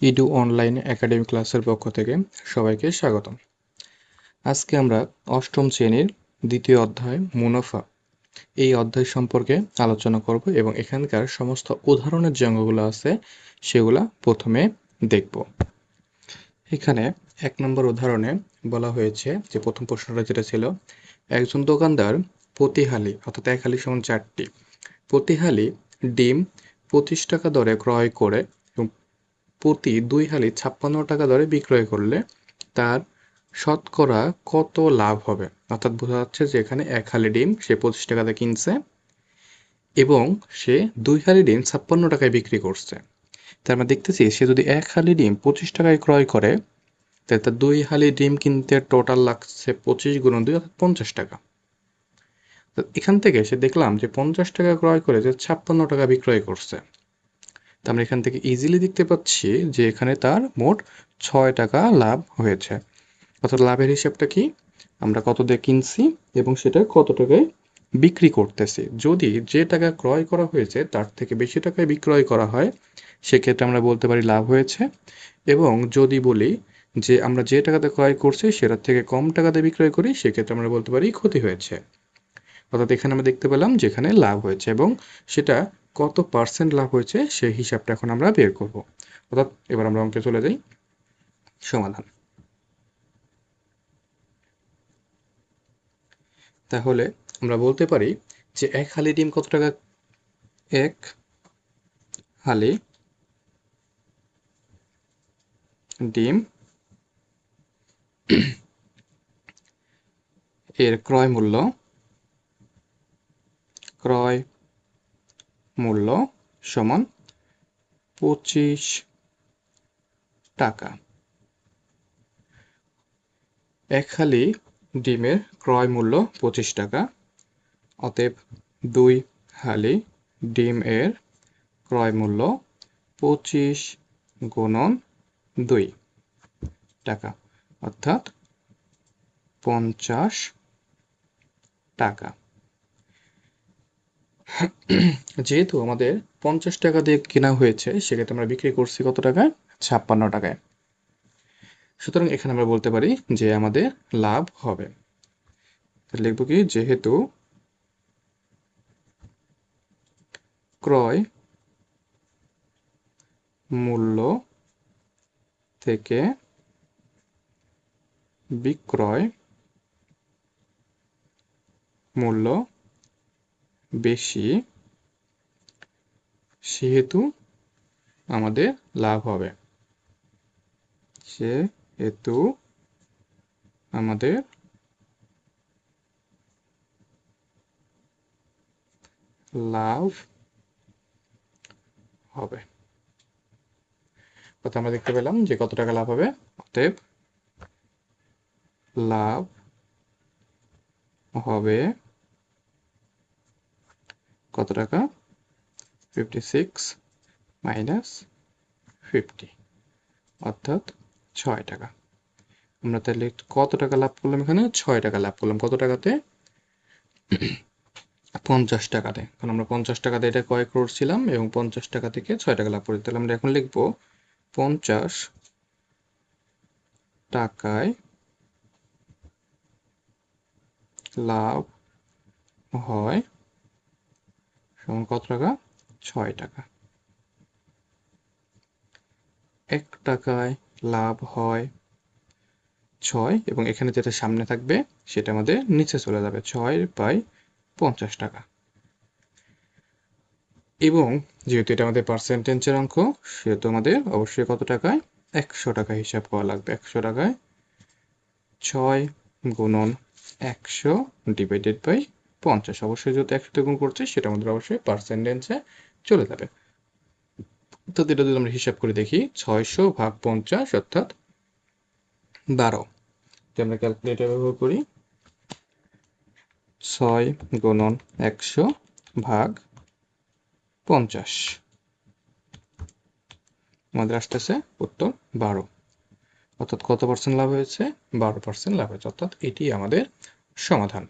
Edu online academy ক্লাসের পক্ষ থেকে সবাইকে স্বাগতম। আজকে আমরা অষ্টম শ্রেণির দ্বিতীয় অধ্যায় মুনাফা এই অধ্যায় সম্পর্কে আলোচনা করব এবং এখানকার সমস্ত উদাহরণের যে অঙ্গগুলো আছে সেগুলা প্রথমে দেখব। এখানে এক নম্বর উদাহরণে বলা হয়েছে যে প্রথম প্রশ্নটা যেটা ছিল, একজন দোকানদার প্রতিহালি অর্থাৎ এক হালি সমান চারটি প্রতিহালি ডিম পঁচিশ টাকা দরে ক্রয় করে প্রতি দুই হালি ছাপ্পান্ন টাকা দরে বিক্রয় করলে তার শতকরা কত লাভ হবে? অর্থাৎ বোঝা যাচ্ছে যে এখানে এক হালি ডিম সে পঁচিশ টাকাতে কিনছে এবং সে দুই হালি ডিম ছাপ্পান্ন টাকায় বিক্রি করছে। তার আমরা দেখতেছি সে যদি এক হালি ডিম পঁচিশ টাকায় ক্রয় করে, তাহলে তার দুই হালি ডিম কিনতে টোটাল লাগছে পঁচিশ গুণ দুই, অর্থাৎ পঞ্চাশ টাকা। এখান থেকে সে দেখলাম যে পঞ্চাশ টাকা ক্রয় করে যে ছাপ্পান্ন টাকা বিক্রয় করছে। আমরা এখান থেকে ইজিলি দেখতে পাচ্ছি যে এখানে তার মোট ছয় টাকা লাভ হয়েছে। অর্থাৎ লাভের হিসাবটা কি? আমরা কত দিয়ে কিনছি এবং সেটা কত টাকায় বিক্রি করতেছি। যদি যে টাকা ক্রয় করা হয়েছে, তার থেকে বেশি টাকায় বিক্রয় করা হয়, সেক্ষেত্রে আমরা বলতে পারি লাভ হয়েছে। এবং যদি বলি যে আমরা যে টাকাতে ক্রয় করছি, সেটার থেকে কম টাকাতে বিক্রয় করি, সেক্ষেত্রে আমরা বলতে পারি ক্ষতি হয়েছে। অর্থাৎ এখানে আমরা দেখতে পেলাম যেখানে লাভ হয়েছে এবং সেটা কত পার্সেন্ট লাভ হয়েছে সেই হিসাবটা এখন আমরা বের করব। অর্থাৎ এবার আমরা অঙ্কে চলে যাই। সমাধান। তাহলে আমরা বলতে পারি যে এক হালি ডিম কত টাকা? এক হালি ডিম এর ক্রয় মূল্য ক্রয় মূল্য সমান পঁচিশ টাকা। এক হালি ডিমের ক্রয় মূল্য পঁচিশ টাকা, অতএব দুই হালি ডিম এর ক্রয় মূল্য পঁচিশ গুণন দুই টাকা, অর্থাৎ পঞ্চাশ টাকা। যেহেতু আমাদের পঞ্চাশ টাকা দিয়ে কেনা হয়েছে, সেক্ষেত্রে আমরা বিক্রি করছি কত টাকায়? ছাপ্পান্ন টাকায়। সুতরাং এখানে আমরা বলতে পারি যে আমাদের লাভ হবে। লিখব কি? যেহেতু ক্রয় মূল্য থেকে বিক্রয় মূল্য বেশি, সেহেতু আমাদের লাভ হবে। সেহেতু আমাদের লাভ হবে। অর্থাৎ আমরা দেখতে পেলাম যে কত টাকা লাভ হবে। অতএব লাভ হবে কত টাকা? ফিফটি সিক্স মাইনাস ফিফটি অর্থাৎ ছয় টাকা। আমরা তাহলে কত টাকা লাভ করলাম এখানে? ছয় টাকা লাভ করলাম। কত টাকাতে? পঞ্চাশ টাকাতে। কারণ আমরা পঞ্চাশ টাকাতে এটা ক্রয় করছিলাম এবং পঞ্চাশ টাকা থেকে ছয় টাকা লাভ করি তাহলে আমরা এখন লিখব পঞ্চাশ টাকায় লাভ হয় সমান কত টাকা? ছয় টাকা। এক টাকায় লাভ হয় ছয় এবং এখানে যেটা সামনে থাকবে, সেটা আমাদের নিচে চলে যাবে ছয় বাই পঞ্চাশ টাকা। এবং যেহেতু এটা আমাদের পার্সেন্টেজের অঙ্ক সেহেতু আমাদের অবশ্যই কত টাকায়? একশো টাকা হিসাব করা লাগবে। একশো টাকায় ছয় গুণন একশো ডিভাইডেড বাই পঞ্চাশ। অবশ্যই যেহেতু একশোতে গুণ করছি, সেটা আমাদের অবশ্যই পার্সেন্টেজে চলে যাবে। অর্থাৎ এটা যদি আমরা হিসাব করে দেখি, ছয়শো ভাগ পঞ্চাশ অর্থাৎ বারো। আমরা ক্যালকুলেটার ব্যবহার করি, ছয় গুণন একশো ভাগ পঞ্চাশ। আমাদের আসতেছে উত্তর বারো। অর্থাৎ কত পার্সেন্ট লাভ হয়েছে? বারো পার্সেন্ট লাভ হয়েছে। অর্থাৎ এটি আমাদের সমাধান।